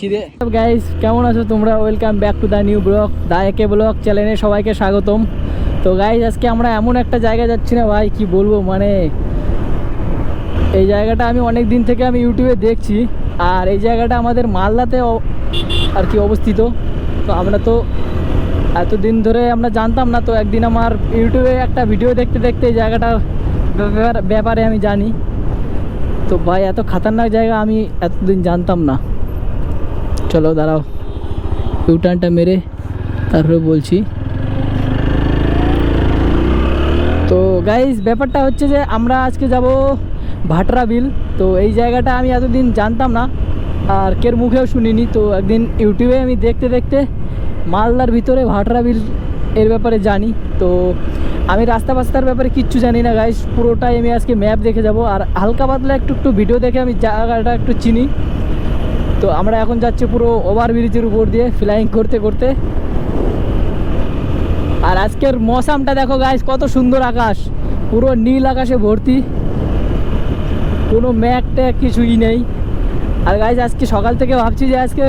খিদে গাইস কেমন আছো তোমরা? Welcome back to the new vlog the AK vlog চ্যানেলে সবাইকে স্বাগতম। তো গাইস আজকে আমরা এমন একটা জায়গায় যাচ্ছি না ভাই, কি বলব? মানে এই জায়গাটা আমি অনেক দিন থেকে আমি ইউটিউবে দেখছি, আর এই জায়গাটা আমাদের মালদাতে আর কি অবস্থিত। তো, আমরা তো এতদিন ধরে আমরা জানতাম না, তো একদিন আমার ইউটিউবে একটা ভিডিও দেখতে দেখতে এই জায়গাটার ব্যাপারে আমি জানি। তো, ভাই, এত খাতারনাক জায়গা আমি এতদিন জানতাম না। চলো দাঁড়াও ইউটার্নটা মেরে তারপরে বলছি তো গাইজ ব্যাপারটা হচ্ছে যে আমরা আজকে যাব ভাটরা বিল তো এই জায়গাটা আমি এতদিন জানতাম না আর কের মুখেও শুনিনি তো একদিন ইউটিউবে আমি দেখতে দেখতে মালদার ভিতরে ভাটরা বিল এর ব্যাপারে জানি তো আমি রাস্তা বাস্তার ব্যাপারে কিচ্ছু জানি না গাইজ পুরোটাই আমি আজকে ম্যাপ দেখে যাব আর হালকা পাতলা একটু একটু ভিডিও দেখে আমি জায়গাটা একটু চিনি তো আমরা এখন যাচ্ছি পুরো ওভার ব্রিজের উপর দিয়ে ফ্লাইং করতে করতে। আর আজকের মৌসামটা দেখো গাইস কত সুন্দর আকাশ। পুরো নীল আকাশে ভর্তি। কোনো ম্যাক ট্যাক কিছুই নেই। আর গাইজ আজকে সকাল থেকে ভাবছি যে আজকে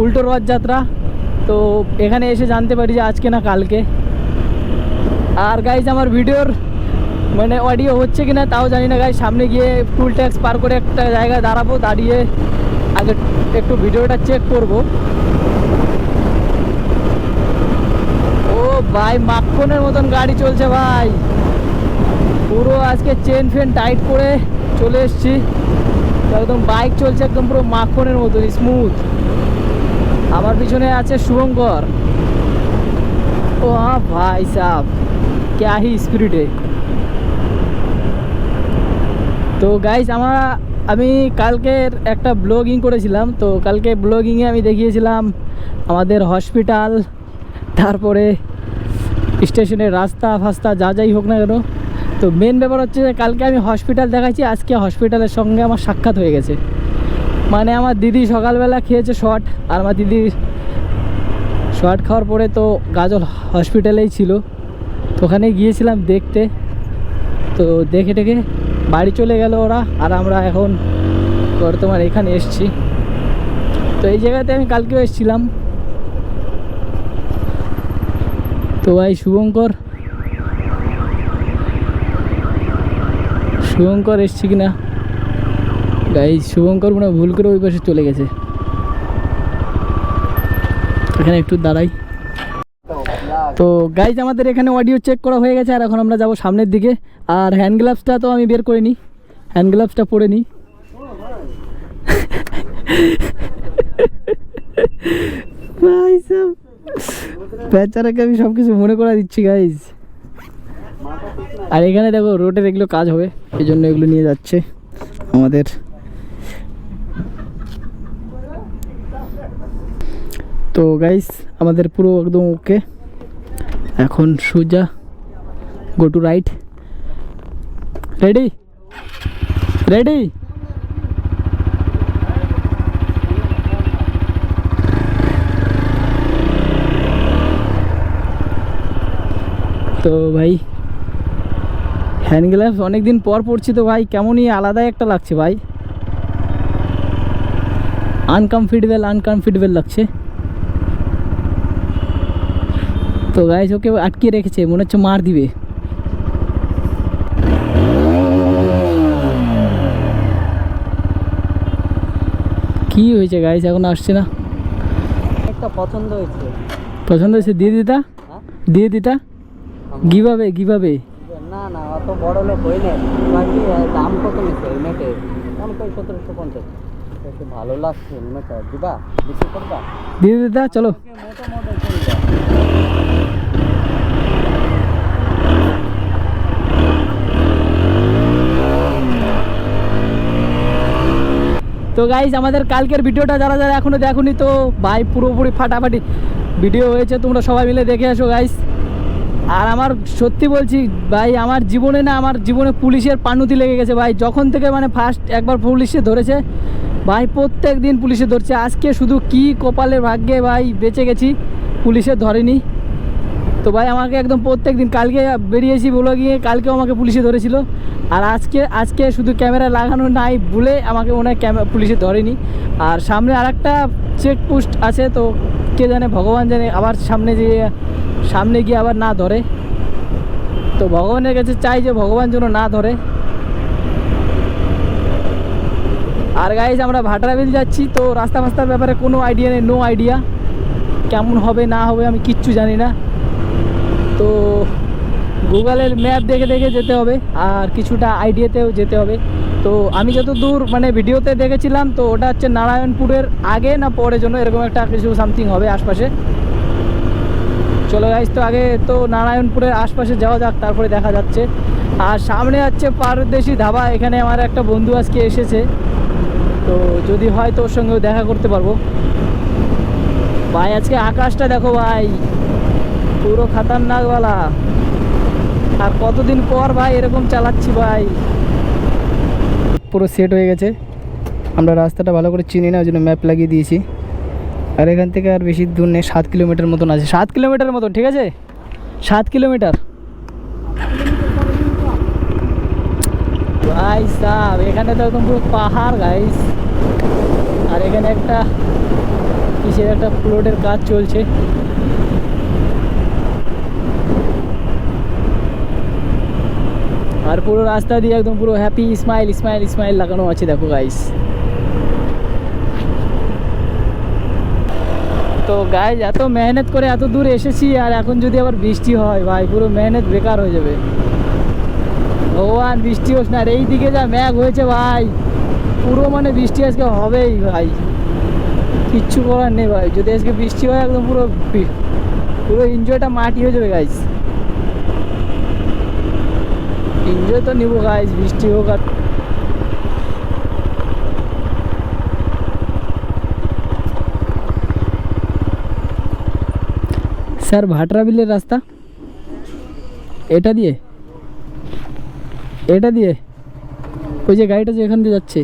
উল্টো রথযাত্রা। তো এখানে এসে জানতে পারি যে আজকে না কালকে। আর গাইজ আমার ভিডিওর মানে অডিও হচ্ছে কি না তাও জানি না গাইজ সামনে গিয়ে টুল ট্যাক্স পার করে একটা জায়গায় দাঁড়াবো, দাঁড়িয়ে আগে একটু ভিডিওটা চেক করব। ও ভাই মাখনের মতন গাড়ি চলছে ভাই। পুরো আজকে চেন ফেন টাইট করে চলে এসছি। একদম বাইক চলছে একদম পুরো মাখনের মতন স্মুথ আমার পিছনে আছে শুভঙ্কর। ও হ্যাঁ ভাই সাহ ক্যাহি স্পিরিটে। তো গাইজ আমরা আমি কালকের একটা ব্লগিং করেছিলাম, তো কালকে ব্লগিংয়ে আমি দেখিয়েছিলাম আমাদের হসপিটাল, তারপরে স্টেশনের রাস্তা ফাস্তা যা যাই হোক না কেন। তো মেন ব্যাপার হচ্ছে যে কালকে আমি হসপিটাল দেখাচ্ছি, আজকে হসপিটালের সঙ্গে আমার সাক্ষাৎ হয়ে গেছে। মানে আমার দিদি সকালবেলা খেয়েছে শর্ট আর আমার দিদি শর্ট খাওয়ার পরে তো গাজল হসপিটালেই ছিল। তো ওখানে গিয়েছিলাম দেখতে। তো দেখে টেকে বাড়ি চলে গেল ওরা, আর আমরা এখন বর্তমান এখানে এসছি। তো এই জায়গাতে আমি কালকেও এসেছিলাম। তো ভাই, শুভঙ্কর। শুভঙ্কর এসছি কিনা? গাই শুভঙ্কর মনে ভুল করে ওই পাশে চলে গেছে। এখানে একটু দাঁড়াই। তো গাইজ আমাদের এখানে অডিও চেক করা হয়ে গেছে, আর এখন আমরা যাব সামনের দিকে। আর হ্যান্ড গ্লাভসটা তো আমি বের করে নিই হ্যান্ড গ্লাভসটা পরে নিই বেচারাকে আমি সব কিছু মনে করা দিচ্ছি গাইজ আর এখানে দেখো রোডের এগুলো কাজ হবে, এই জন্য এগুলো নিয়ে যাচ্ছে আমাদের। তো গাইস আমাদের পুরো একদম ওকে এখন সুজা go to right ready ready তো ভাই হ্যান্ড গ্লাভস অনেকদিন পর পড়ছি তো ভাই, কেমনই আলাদাই একটা লাগছে ভাই। আনকমফর্টেবল আনকমফর্টেবল লাগছে। তো গাইজ ওকে আটকে রেখেছে মনে হচ্ছে মার দিবে। কি হয়েছে গাইজ এখন আসছে না? একটা পছন্দ হয়েছে। পছন্দ হয়েছে? দিয়ে দিতা? হ্যাঁ? দিয়ে দিতা? কীভাবে কীভাবে না না অত বড় লোক হই না বাকি দাম কত নিচ্ছে হেলমেটের দাম কই? সতেরোশো পঞ্চাশ। ভালো লাগছে হেলমেটটা দিবা? বিক্রি করবা? দিয়ে দিতা চলো। মোটো তো গাইজ আমাদের কালকের ভিডিওটা যারা যারা এখনও দেখোনি তো ভাই, পুরোপুরি ফাটাফাটি ভিডিও হয়েছে, তোমরা সবাই মিলে দেখে এসো গাইজ আর আমার সত্যি বলছি, ভাই, আমার জীবনে না, আমার জীবনে পুলিশের পানুতি লেগে গেছে ভাই। যখন থেকে মানে ফার্স্ট একবার পুলিশে ধরেছে, ভাই প্রত্যেক দিন পুলিশে ধরছে। আজকে শুধু কি কপালের ভাগ্যে ভাই, বেঁচে গেছি, পুলিশে ধরেনি। তো ভাই, আমাকে একদম প্রত্যেক দিন কালকে বেরিয়েছি বলে গিয়ে কালকেও আমাকে পুলিশে ধরেছিল। আর আজকে আজকে শুধু ক্যামেরা লাগানো নাই বলে আমাকে হয় ক্যামেরা পুলিশে ধরেনি। আর সামনে আর একটা চেকপোস্ট আছে, তো কে জানে, ভগবান জানে, আবার সামনে যে, সামনে গিয়ে আবার না ধরে। তো ভগবানের কাছে চাই যে ভগবান যেন না ধরে। আর গাইজ আমরা ভাটারাবিল যাচ্ছি, তো রাস্তা ফাস্তার ব্যাপারে কোনো আইডিয়া নেই নো আইডিয়া কেমন হবে, না হবে, আমি কিচ্ছু জানি না। তো গুগলের ম্যাপ দেখে দেখে যেতে হবে, আর কিছুটা আইডিয়াতেও যেতে হবে। তো আমি যত দূর মানে ভিডিওতে দেখেছিলাম, তো ওটা হচ্ছে নারায়ণপুরের আগে না পরে জন্য এরকম একটা কিছু সামথিং হবে আশপাশে। চলো গাইজ তো আগে তো নারায়ণপুরের আশপাশে যাওয়া যাক, তারপরে দেখা যাচ্ছে। আর সামনে যাচ্ছে পারদেশি ধাবা, এখানে আমার একটা বন্ধু আজকে এসেছে। তো যদি হয় তো ওর সঙ্গেও দেখা করতে পারব। ভাই, আজকে আকাশটা দেখো ভাই, পুরো খাতারনাকওয়ালা। আর কতদিন পর ভাই এরকম চালাচ্ছি ভাই? পুরো সেট হয়ে গেছে। আমরা রাস্তাটা ভালো করে চিনি না ওই জন্য ম্যাপ লাগিয়ে দিয়েছি। আর এখান থেকে আর বেশি দূর নেই সাত কিলোমিটার মতন আছে। সাত কিলোমিটার মতন ঠিক আছে? সাত কিলোমিটার। ভাই সাহ এখানে তো একদম পুরো পাহাড় গাইস আর এখানে একটা কিসের একটা প্লটের কাজ চলছে। আর পুরো রাস্তা দিয়ে একদম পুরো হ্যাপি স্মাইল স্মাইল স্মাইল লাগানো আছে, দেখো গাইস তো গাইজ এত মেহনত করে এত দূর এসেছি আর এখন যদি আবার বৃষ্টি হয়, ভাই, পুরো মেহনত বেকার হয়ে যাবে। ভগবান, বৃষ্টি হোস না এই দিকে যা ম্যাঘ হয়েছে ভাই, পুরো মানে বৃষ্টি আজকে হবেই ভাই। কিচ্ছু করার নেই ভাই, যদি আজকে বৃষ্টি হয়, একদম পুরো পুরো এনজয়টা মাটি হয়ে যাবে গাইজ এনজয় তো নিবো গাইজ বৃষ্টি হোক আর স্যার ভাটরা বিলের রাস্তা এটা দিয়ে এটা দিয়ে ওই যে গাড়িটা যে এখান দিয়ে যাচ্ছে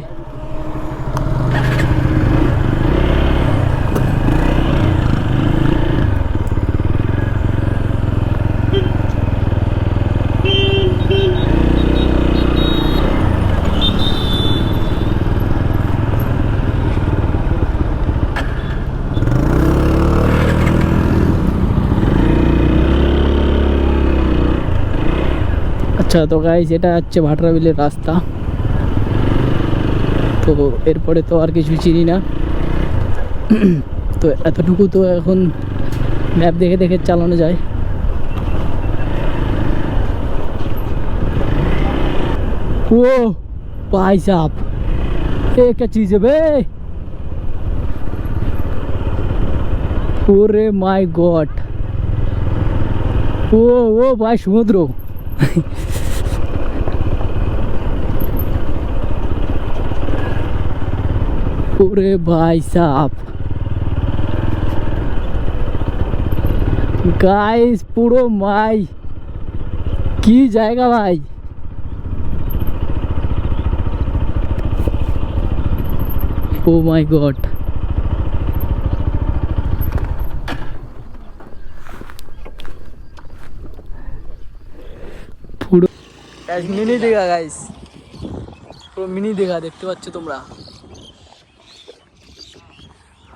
আচ্ছা তো গাইজ এটা হচ্ছে ভাটরা বিলের রাস্তা তো এরপরে তো আর কিছু চিনি না তো এতটুকু তো এখন ম্যাপ দেখে দেখে চালানো যায় ও भाई साहब ये क्या चीज है बे ওরে মাই গড ও ও ভাই সমুদ্র ওরে ভাই সাপ গাইস পুরো মাই কি জায়গা ভাই ও মাই গড পুরো মিনি দীঘা গাইস পুরো মিনি দীঘা দেখতে পাচ্ছ তোমরা?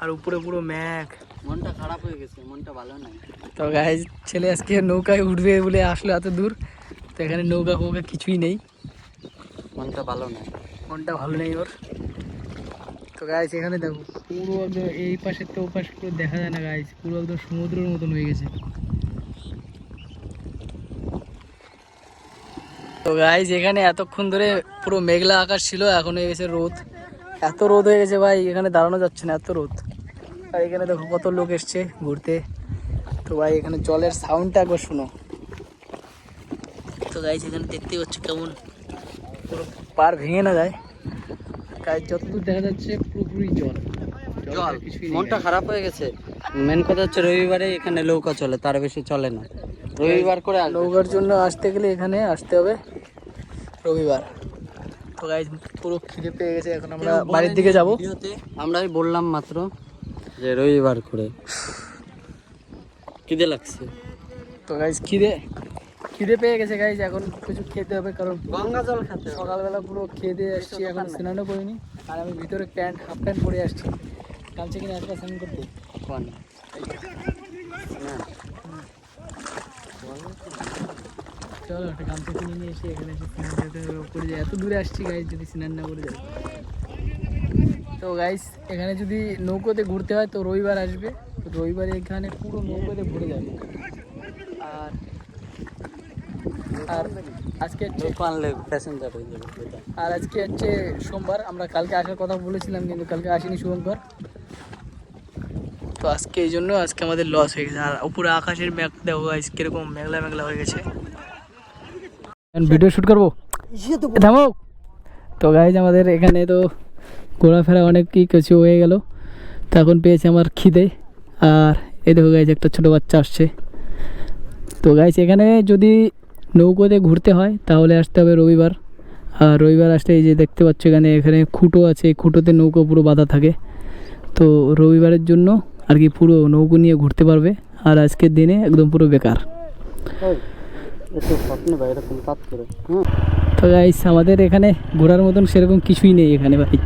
আর উপরে পুরো ম্যাঘ। মনটা খারাপ হয়ে গেছে মনটা ভালো নাই। তো গাইজ ছেলে আজকে নৌকায় উঠবে বলে আসলো এত দূর। তো এখানে নৌকা ফৌকা কিছুই নেই। মনটা ভালো নাই। মনটা ভালো নেই ওর। তো গাইজ এখানে দেখো পুরো একদম এই পাশে তো ও পাশে পুরো দেখা যায় না গাইজ পুরো একদম সমুদ্রের মতন হয়ে গেছে। তো গাইজ এখানে এতক্ষণ ধরে পুরো মেঘলা আকাশ ছিল এখন হয়ে গেছে রোদ। এত রোদ হয়ে গেছে ভাই এখানে দাঁড়ানো যাচ্ছে না এত রোদ। আর এখানে দেখো কত লোক এসছে ঘুরতে। তো ভাই এখানে জলের সাউন্ডটা একবার শুনো। তো গাইজ এখানে দেখতেই পাচ্ছ কেমন পুরো পার ভেঙে না যায়। গাইজ যতদূর দেখা যাচ্ছে পুরোপুরি জল। জল মনটা খারাপ হয়ে গেছে। মেন কথা হচ্ছে রবিবারে এখানে নৌকা চলে তার বেশি চলে না। রবিবার করে নৌকার জন্য আসতে গেলে এখানে আসতে হবে। রবিবার। তো গাইজ পুরো খিদে পেয়ে গেছে এখন আমরা বাড়ির দিকে যাব? আমরাই বললাম মাত্র যে রবিবার করে। খিদে লাগছে। তো গাইজ খিদে খিদে পেয়ে গেছে গাইজ এখন কিছু খেতে হবে কারণ গঙ্গা জল খেতে সকালবেলা পুরো খেয়ে দিয়ে আসছি এখন স্নানও করিনি। আর আমি ভিতরে প্যান্ট হাফ প্যান্ট পরে আসছি। গামছা কিনে আসবে স্নান করতে কোন না চলো একটা গামছা কিনে নিয়ে এসে এখানে এসে স্নান করে যায় এত দূরে আসছি গাইজ যদি স্নান না করে যায় তো গাইস এখানে যদি নৌকোতে ঘুরতে হয় তো রবিবার আসবে। তো রবিবার এখানে পুরো নৌকোতে ঘুরে যাবে। আর আর আজকে হচ্ছে প্যাসেঞ্জার হয়ে যাবে আর আজকে হচ্ছে সোমবার আমরা কালকে আসার কথা বলেছিলাম কিন্তু কালকে আসেনি শুভঙ্কর। তো আজকে এই জন্য আজকে আমাদের লস হয়ে গেছে। আর উপরে আকাশের মেঘ দেখো গাইস কীরকম মেঘলা মেঘলা হয়ে গেছে। ভিডিও শুট করব? থামো। তো গাইজ আমাদের এখানে তো ঘোরাফেরা অনেক কিছু হয়ে গেল। তো এখন পেয়েছে আমার খিদে। আর এই দেখো গাইজ একটা ছোটো বাচ্চা আসছে। তো গাইজ এখানে যদি নৌকোতে ঘুরতে হয়, তাহলে আসতে হবে রবিবার। আর রবিবার আসলে এই যে দেখতে পাচ্ছ এখানে এখানে খুঁটো আছে। এই খুঁটোতে নৌকো পুরো বাঁধা থাকে। তো রবিবারের জন্য আর কি পুরো নৌকো নিয়ে ঘুরতে পারবে। আর আজকের দিনে একদম পুরো বেকার। তো গাইস আমাদের এখানে ঘোরার মতন সেরকম কিছুই নেই এখানে ভাই।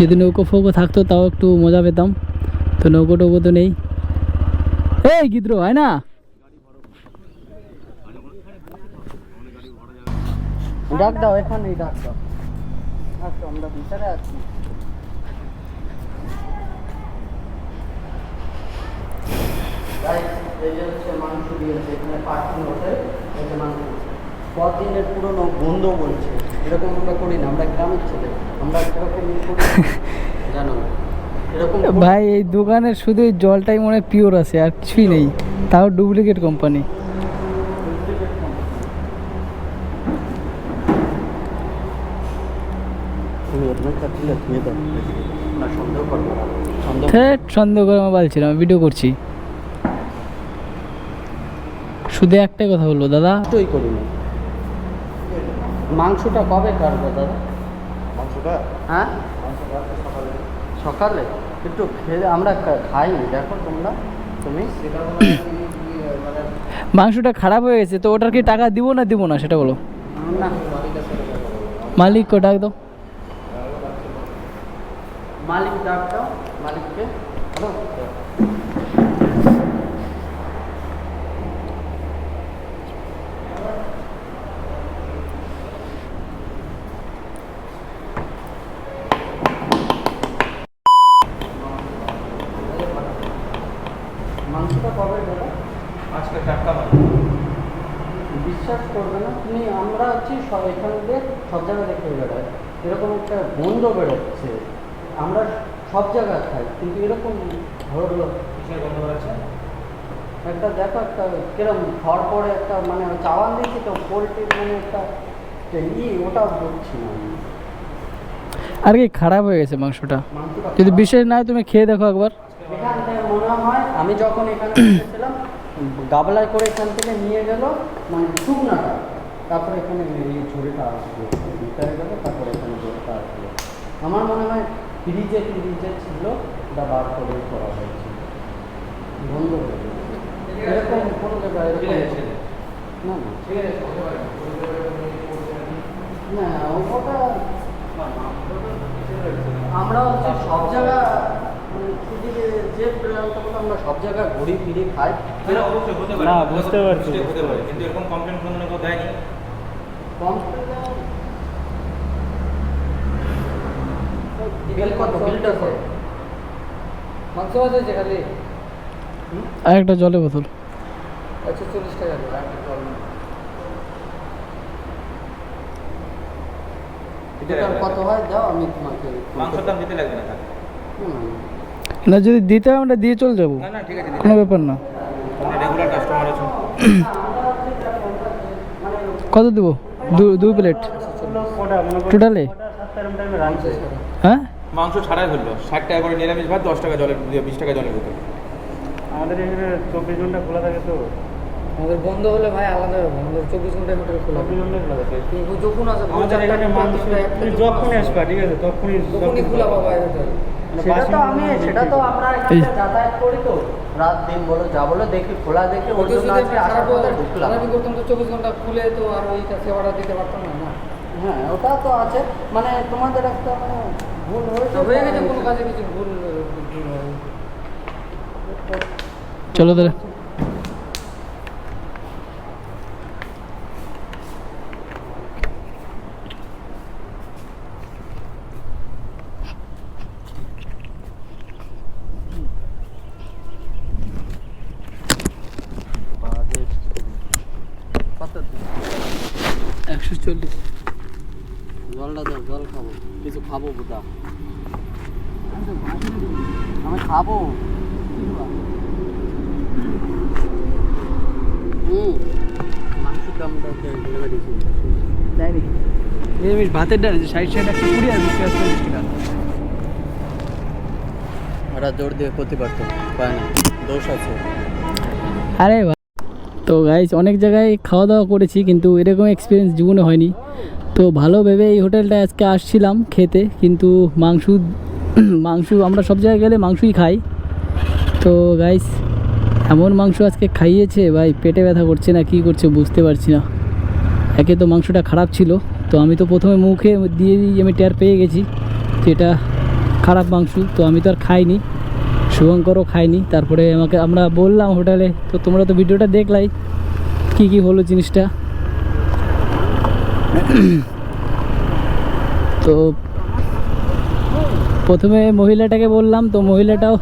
যদি নৌকো ফৌকো থাকতো, তাও একটু মজা পেতাম। তো নৌকো টৌকো তো নেই। এই গিদ্র হয় না। ডাক দাও, এখানেই ডাক দাও। আসো আমরা ভিতরে আছি। এই যে মাংস দিয়েছে এখানে পার্কিং হতে এই যে কদিনের পুরনো বন্ধ বলছে এরকম আমরা করি না আমরা গ্রামের ছেলে আমরা এরকম জানো ভাই এই দোকানের শুধু জলটাই মনে হয় পিওর আছে আর কিছুই নেই। তাও ডুপ্লিকেট কোম্পানি সন্দেহ করে আমার বলছিলাম ভিডিও করছি। শুধু একটাই কথা বলব দাদা। করি না। মাংসটা কবে কাটবো দাদা? মাংসটা? হ্যাঁ? সকালে। একটু খেলে আমরা খাই দেখো তোমরা তুমি। মাংসটা খারাপ হয়ে গেছে তো ওটার কি টাকা দিব না দিব না সেটা বলো। না। মালিক কো ডাক দাও মালিক ডাকটাও মালিককে হ্যালো মাংসটা কবে দাদা আজকে টাটকা মাছ বিশ্বাস করবে না তুমি আমরা হচ্ছি সব এখান দিয়ে সব জায়গায় দেখে বেড়াই এরকম একটা গন্ধ বেরোচ্ছে। আমরা সব জায়গায় খাই কিন্তু এরকম ধরলো কিসের গন্ধ বেরোচ্ছে? একটা দেখো একটা কিরম ঘর পরে একটা মানে চাওয়ান দিয়েছি তো পোলট্রির মানে একটা ই ওটা বুঝছি না। আর কি খারাপ হয়ে গেছে মাংসটা? যদি বিশেষ না তুমি খেয়ে দেখো একবার। এখান থেকে মনে হয় আমি যখন এখানে এসেছিলাম গাবলায় করে এখান থেকে নিয়ে গেল মানে শুকনাটা তারপরে এখানে এই ঝুড়িটা ভিতরে তারপরে আমার মনে হয় ফ্রিজে ফ্রিজে ছিল ওটা বার করে করা হয়েছে। বন্ধ হয়ে গেছে এরকম কোনো জায়গায় ঠিক আছে, এরকম ঠিক আছে। না না। ঠিক আছে না ওটা আমরা হচ্ছে সব জায়গা মানে যে- প্ল্যানটা আমরা সব জায়গায় ঘুরি ফিরি খাই অবশ্যই না, বুঝতে পারছি, বুঝতে পারে। কিন্তু এরকম কমপ্লেন কোনো দেয়নি? কম বিল কত বিলটা কত মাংস আছে খালি আর একটা জলের বোতল। একশো চল্লিশ টাকা কত হয়? দাও আমি তোমাকে মাংসের দাম দিতে লাগবে না না যদি দিতে হয় আমরা দিয়ে চলে যাব। না না ঠিক আছে কোনো ব্যাপার না। তোমরা রেগুলার কাস্টমার আছো। কত দেবো? দু দুই প্লেট। টোটালে মাংস ছাড়াই ধরলো। ষাট টাকা করে নিরামিষ ভাত দশ টাকা জলের বিশ টাকা জলের বোতল। আমাদের এখানে চব্বিশ ঘণ্টা খোলা থাকে তো। আমাদের বন্ধ হলে ভাই আলাদা হবে আমাদের চব্বিশ ঘন্টায় হোটেল খোলা চব্বিশ ঘণ্টা খোলা থাকে। যখন আছে আমাদের এখানে মাংস তুমি যখনই আসবা ঠিক আছে তখনই তখনই খোলা পাবা। মানে সেটা তো আমি সেটা তো আমরা যাতায়াত করি তো। রাত দিন বলো যা বলো দেখি খোলা দেখি ওই জন্য আজকে আসার পথে ঢুকলাম। করতাম তো চব্বিশ ঘণ্টা খুলে তো আর সেবাটা দিতে পারতাম না না? হ্যাঁ ওটা তো আছে। মানে তোমাদের একটা মানে ভুল হয়েছে তো হয়ে গেছে কোনো কাজে কিছু ভুল চলো তাহলে। একশো চল্লিশ। জলটা দাও জল খাব। কিছু খাব বুদা আমি খাব। মাংসের দামটা দিয়েছি দেয়নি। নিরামিষ ভাতের ডাল সাইড সাইড একশো কুড়ি আর বিশ চল্লিশ টাকা ওরা জোর দিয়ে করতে পারতো পায় না। দোষ আছে। আরে তো গাইজ অনেক জায়গায় খাওয়া দাওয়া করেছি, কিন্তু এরকম এক্সপিরিয়েন্স জীবনে হয়নি। তো ভালো ভেবে এই হোটেলটা আজকে আসছিলাম খেতে, কিন্তু মাংস মাংস, আমরা সব জায়গায় গেলে মাংসই খাই। তো গাইস এমন মাংস আজকে খাইয়েছে, ভাই পেটে ব্যথা করছে না, কি করছে বুঝতে পারছি না। একে তো মাংসটা খারাপ ছিল, তো আমি তো প্রথমে মুখে দিয়ে আমি টের পেয়ে গেছি যেটা খারাপ মাংস, তো আমি তো আর খাইনি। শুভঙ্করও খাইনি তারপরে আমাকে আমরা বললাম হোটেলে তো তোমরা তো ভিডিওটা দেখলাই কি কি হলো জিনিসটা? তো প্রথমে মহিলাটাকে বললাম তো মহিলাটাও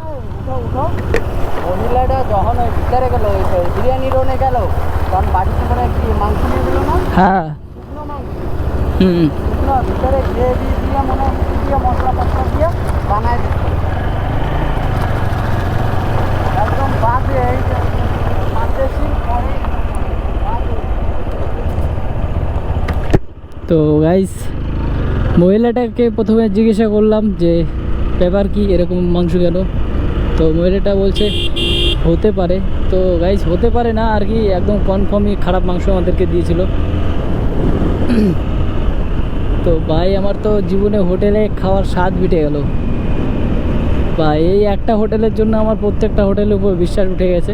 মহিলাটা যখন ভিতরে গেলো বিরিয়ানি রোনে গেল তখন বাড়িতে করে কি মাংস নিয়ে গেলো না? হ্যাঁ। হুম। ভিতরে দিয়ে মনে দিয়ে মশলা দিয়ে বানায় দিচ্ছে একদম বাজে এই যে মাদ্রাসি পরে বাজে তো গাইস মহিলাটাকে প্রথমে জিজ্ঞাসা করলাম যে, ব্যাপার কি, এরকম মাংস কেন? তো মহিলাটা বলছে, হতে পারে। তো গাইস হতে পারে না, আর কি, একদম কনফার্মই খারাপ মাংস আমাদেরকে দিয়েছিল। তো ভাই, আমার তো জীবনে হোটেলে খাওয়ার স্বাদ মিটে গেল। বা এই একটা হোটেলের জন্য আমার প্রত্যেকটা হোটেলের উপর বিশ্বাস উঠে গেছে।